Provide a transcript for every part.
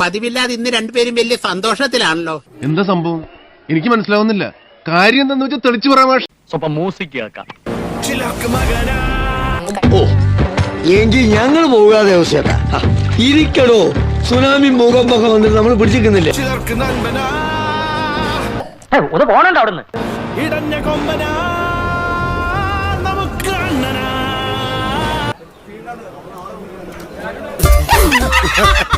പതിവില്ലാതെ ഇന്ന് രണ്ടുപേരും വലിയ സന്തോഷത്തിലാണല്ലോ. എന്താ സംഭവം? എനിക്ക് മനസ്സിലാവുന്നില്ല. കാര്യം എന്താന്ന് വെച്ചാൽ തെളിച്ചു പറയാൻ സ്വപ്പം മ്യൂസിക് കേൾക്കാം. ഓ എങ്കിൽ ഞങ്ങൾ പോകാതെ അവസ്ഥ ഇരിക്കടോ സുനാമി മുഖം മുഖം വന്നിട്ട് നമ്മൾ പിടിച്ചിരിക്കുന്നില്ലേ? ഒന്ന് പോണണ്ട അവിടുന്ന്?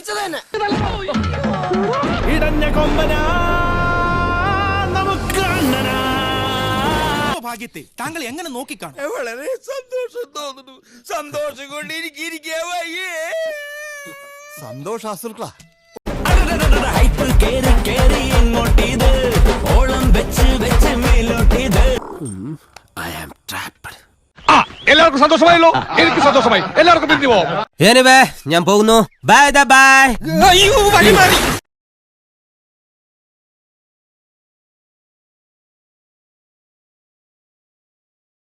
അമ്മ. ഭാഗ്യത്തെ താങ്കൾ എങ്ങനെ നോക്കിക്കാണും? വളരെ സന്തോഷം തോന്നുന്നു. സന്തോഷം കൊണ്ട് എനിക്ക് ഇരിക്കാൻ വയ്യേ സന്തോഷാസുക്കളാ എല്ലാവർക്കും സന്തോഷമായല്ലോ. എനിക്ക് സന്തോഷമായി. എല്ലാവർക്കും പിരിഞ്ഞു പോവാം ഞാൻ പോകുന്നു. ബൈ ബൈ അയ്യോ വഴി മാറി.